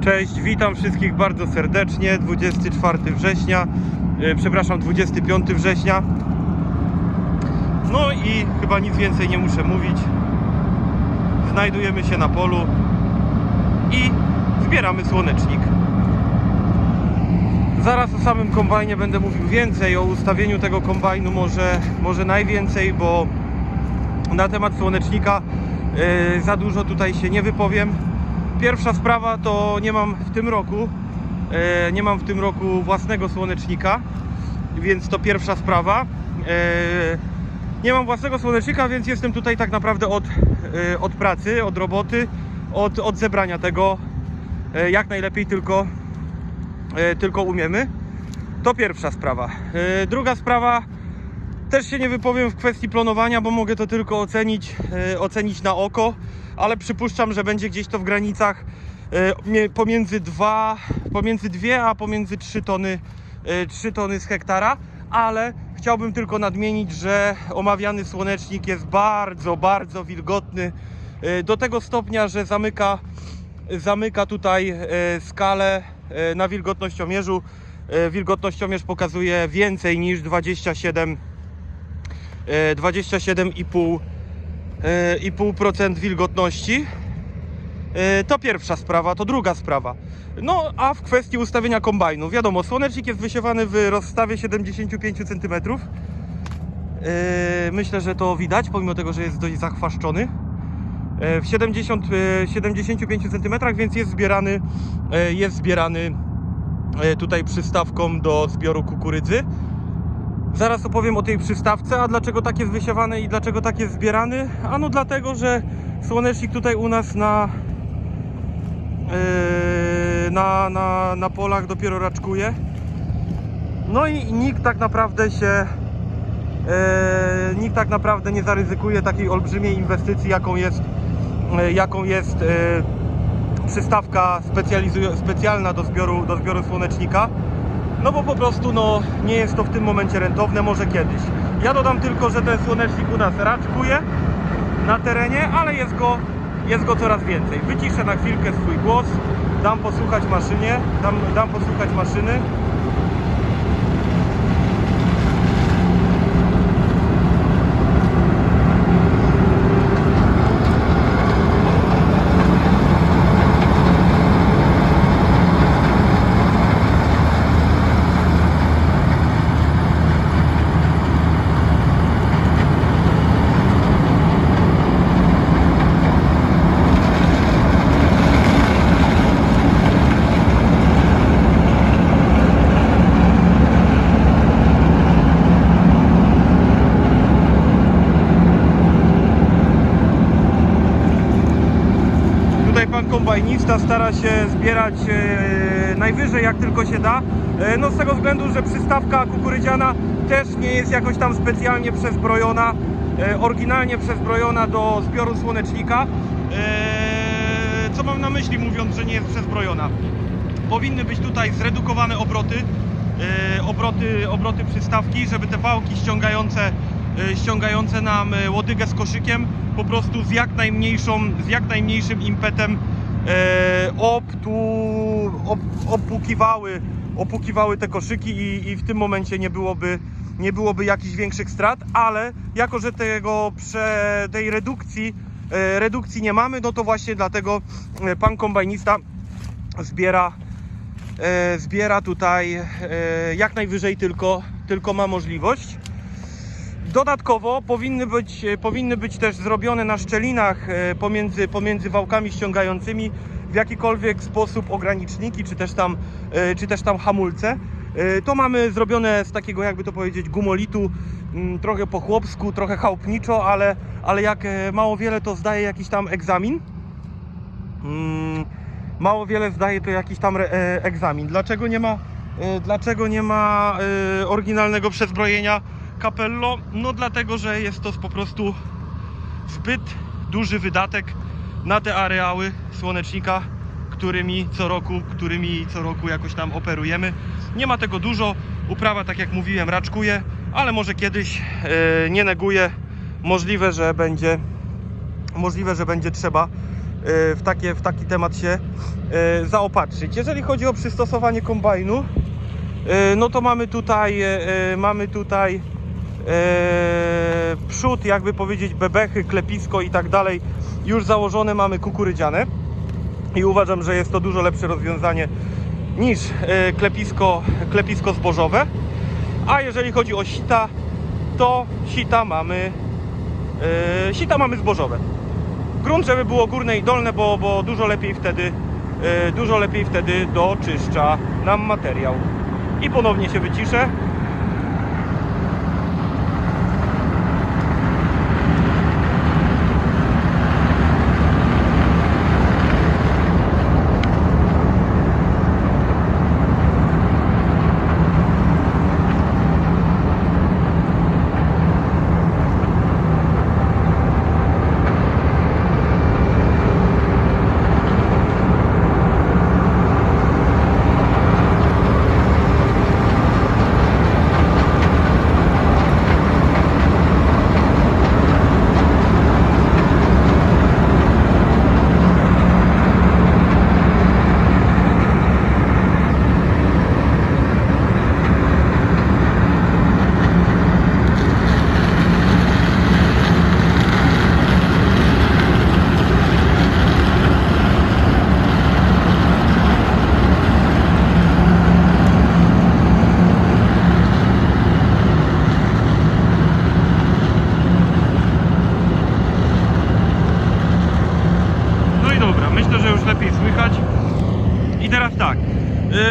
Cześć, witam wszystkich bardzo serdecznie. 24 września, e, przepraszam, 25 września. No i chyba nic więcej nie muszę mówić. Znajdujemy się na polu i zbieramy słonecznik. Zaraz o samym kombajnie będę mówił więcej, o ustawieniu tego kombajnu może, może najwięcej, bo na temat słonecznika e, za dużo tutaj się nie wypowiem. Pierwsza sprawa to nie mam w tym roku, e, nie mam w tym roku własnego słonecznika, więc to pierwsza sprawa. E, nie mam własnego słonecznika, więc jestem tutaj tak naprawdę od, e, od pracy, od roboty, od, od zebrania tego jak najlepiej tylko, tylko umiemy. To pierwsza sprawa. Druga sprawa, też się nie wypowiem w kwestii planowania, bo mogę to tylko ocenić, e, ocenić na oko, ale przypuszczam, że będzie gdzieś to w granicach e, pomiędzy 2, pomiędzy 2 a pomiędzy 3 tony, e, 3 tony z hektara, ale chciałbym tylko nadmienić, że omawiany słonecznik jest bardzo, bardzo wilgotny e, do tego stopnia, że zamyka, zamyka tutaj e, skalę e, na wilgotnościomierzu. E, Wilgotnościomierz pokazuje więcej niż 27 e, 27,5% e, procent wilgotności. E, To pierwsza sprawa, to druga sprawa. No a w kwestii ustawienia kombajnu, wiadomo, słonecznik jest wysiewany w rozstawie 75 cm. E, Myślę, że to widać, pomimo tego, że jest dość zachwaszczony. E, W 70, e, 75 cm, więc jest zbierany, e, jest zbierany e, tutaj przystawką do zbioru kukurydzy. Zaraz opowiem o tej przystawce, a dlaczego tak jest wysiewane i dlaczego tak jest zbierany. Ano dlatego, że słonecznik tutaj u nas na, yy, na, na, na polach dopiero raczkuje. No i nikt tak naprawdę się yy, nikt tak naprawdę nie zaryzykuje takiej olbrzymiej inwestycji, jaką jest, yy, jaką jest yy, przystawka specjalna do zbioru, do zbioru słonecznika. No bo po prostu no, nie jest to w tym momencie rentowne, może kiedyś. Ja dodam tylko, że ten słonecznik u nas raczkuje na terenie, ale jest go, jest go coraz więcej. Wyciszę na chwilkę swój głos, dam posłuchać maszynie, dam, dam posłuchać maszyny. Tutaj pan stara się zbierać e, najwyżej jak tylko się da. E, no z tego względu, że przystawka kukurydziana też nie jest jakoś tam specjalnie przezbrojona, e, oryginalnie przezbrojona do zbioru słonecznika. Co mam na myśli mówiąc, że nie jest przezbrojona? Powinny być tutaj zredukowane obroty, obroty, obroty przystawki, żeby te wałki ściągające, ściągające nam łodygę z koszykiem po prostu z jak najmniejszą, z jak najmniejszym impetem obtu, op, opłukiwały, opłukiwały te koszyki i, i w tym momencie nie byłoby, nie byłoby jakichś większych strat, ale jako, że tego prze, tej redukcji, e, redukcji nie mamy, no to właśnie dlatego e, pan kombajnista zbiera e, zbiera tutaj e, jak najwyżej tylko, tylko ma możliwość. Dodatkowo powinny być, e, powinny być też zrobione na szczelinach e, pomiędzy, pomiędzy wałkami ściągającymi w jakikolwiek sposób ograniczniki, czy też tam, e, czy też tam hamulce. To mamy zrobione z takiego, jakby to powiedzieć, gumolitu, mm, trochę po chłopsku, trochę chałupniczo, ale, ale jak mało wiele to zdaje jakiś tam egzamin. Mm, mało wiele zdaje to jakiś tam egzamin. Dlaczego nie ma, dlaczego nie ma oryginalnego przezbrojenia Capello? No dlatego, że jest to po prostu zbyt duży wydatek na te areały słonecznika, którymi co roku, którymi co roku jakoś tam operujemy. Nie ma tego dużo. Uprawa, tak jak mówiłem, raczkuje, ale może kiedyś e, nie neguję. Możliwe, że będzie możliwe, że będzie trzeba w, takie, w taki temat się e, zaopatrzyć. Jeżeli chodzi o przystosowanie kombajnu, no to mamy tutaj, mamy tutaj przód, jakby powiedzieć, bebechy, klepisko i tak dalej, już założone mamy kukurydziane i uważam, że jest to dużo lepsze rozwiązanie niż e, klepisko, klepisko zbożowe. A jeżeli chodzi o sita, to sita mamy, e, sita mamy zbożowe. Grunt, żeby było górne i dolne, bo, bo dużo lepiej wtedy, e, dużo lepiej wtedy doczyszcza nam materiał. I ponownie się wyciszę. No i dobra, myślę, że już lepiej słychać. I teraz tak, e,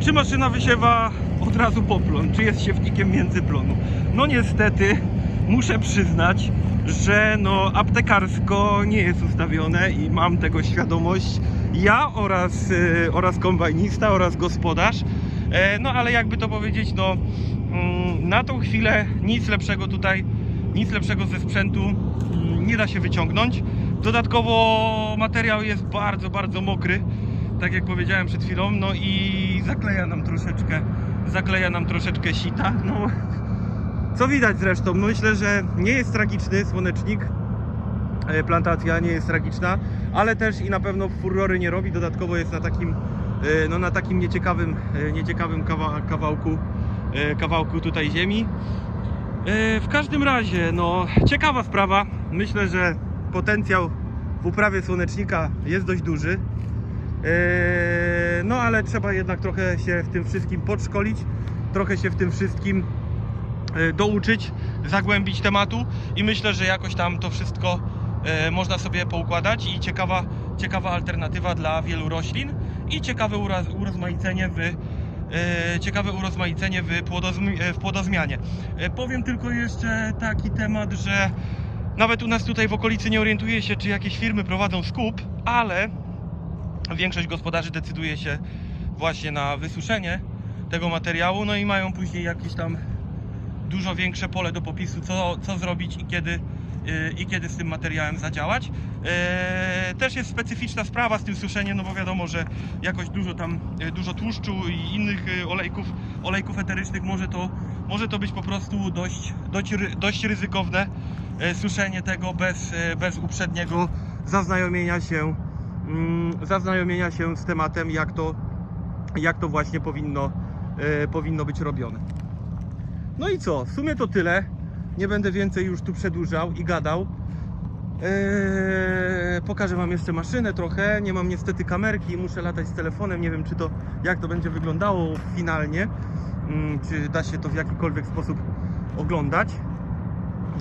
czy maszyna wysiewa od razu poplon, czy jest siewnikiem międzyplonu? No niestety, muszę przyznać, że no aptekarsko nie jest ustawione i mam tego świadomość. Ja oraz, e, oraz kombajnista oraz gospodarz. E, No ale jakby to powiedzieć, no mm, na tą chwilę nic lepszego tutaj, nic lepszego ze sprzętu mm, nie da się wyciągnąć. Dodatkowo materiał jest bardzo, bardzo mokry, tak jak powiedziałem przed chwilą, no i zakleja nam troszeczkę, zakleja nam troszeczkę sita. No, co widać zresztą, no myślę, że nie jest tragiczny słonecznik, e, plantacja nie jest tragiczna, ale też i na pewno furory nie robi, dodatkowo jest na takim, e, no na takim nieciekawym, e, nieciekawym kawa, kawałku, kawałku tutaj ziemi. W każdym razie, no ciekawa sprawa. Myślę, że potencjał w uprawie słonecznika jest dość duży. E, No ale trzeba jednak trochę się w tym wszystkim podszkolić, trochę się w tym wszystkim e, douczyć, zagłębić tematu i myślę, że jakoś tam to wszystko e, można sobie poukładać i ciekawa, ciekawa alternatywa dla wielu roślin i ciekawe urozmaicenie w ciekawe urozmaicenie w, w płodozmianie. Powiem tylko jeszcze taki temat, że nawet u nas tutaj w okolicy nie orientuję się, czy jakieś firmy prowadzą skup, ale większość gospodarzy decyduje się właśnie na wysuszenie tego materiału, no i mają później jakieś tam dużo większe pole do popisu, co, co zrobić i kiedy, yy, i kiedy z tym materiałem zadziałać. Yy, też jest specyficzna sprawa z tym suszeniem, no bo wiadomo, że jakoś dużo tam, yy, dużo tłuszczu i innych olejków, olejków eterycznych może to, może to być po prostu dość, dość, ry- dość ryzykowne suszenie tego bez, bez uprzedniego zaznajomienia się, zaznajomienia się z tematem, jak to, jak to właśnie powinno, yy, powinno być robione. No i co? W sumie to tyle. Nie będę więcej już tu przedłużał i gadał. Eee, pokażę Wam jeszcze maszynę trochę. Nie mam niestety kamerki, muszę latać z telefonem. Nie wiem, czy to jak to będzie wyglądało finalnie. Mm, czy da się to w jakikolwiek sposób oglądać.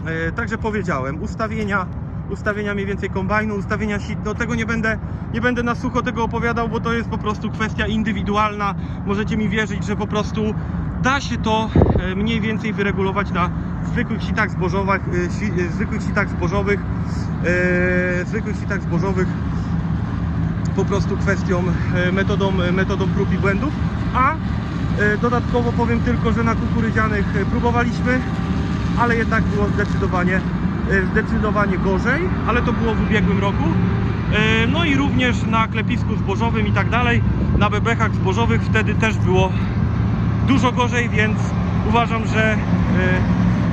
E, Także powiedziałem, ustawienia, ustawienia mniej więcej kombajnu, ustawienia sit, no tego nie będę, nie będę na sucho tego opowiadał, bo to jest po prostu kwestia indywidualna. Możecie mi wierzyć, że po prostu da się to e, mniej więcej wyregulować na zwykłych sitach zbożowych, e, e, zwykłych sitach zbożowych, zwykłych sitach zbożowych po prostu kwestią, metodą, metodą prób i błędów, a dodatkowo powiem tylko, że na kukurydzianych próbowaliśmy, ale jednak było zdecydowanie, zdecydowanie gorzej, ale to było w ubiegłym roku. E, No i również na klepisku zbożowym i tak dalej, na bebechach zbożowych wtedy też było dużo gorzej, więc uważam, że e,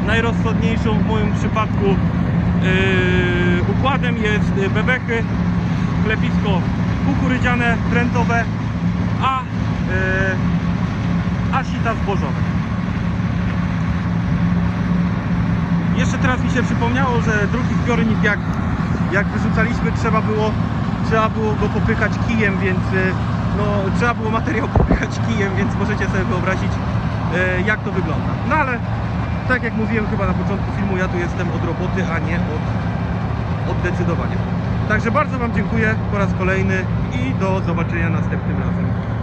najrozsądniejszą w moim przypadku e, układem jest e, bebechy Klepisko kukurydziane, prętowe, a, a sita zbożowe. Jeszcze teraz mi się przypomniało, że drugi zbiornik jak, jak wyrzucaliśmy trzeba było, trzeba było go popykać kijem, więc y, no, trzeba było materiał popykać kijem, więc możecie sobie wyobrazić y, jak to wygląda. No ale tak jak mówiłem chyba na początku filmu, ja tu jestem od roboty, a nie od, od decydowania. Także bardzo Wam dziękuję po raz kolejny i do zobaczenia następnym razem.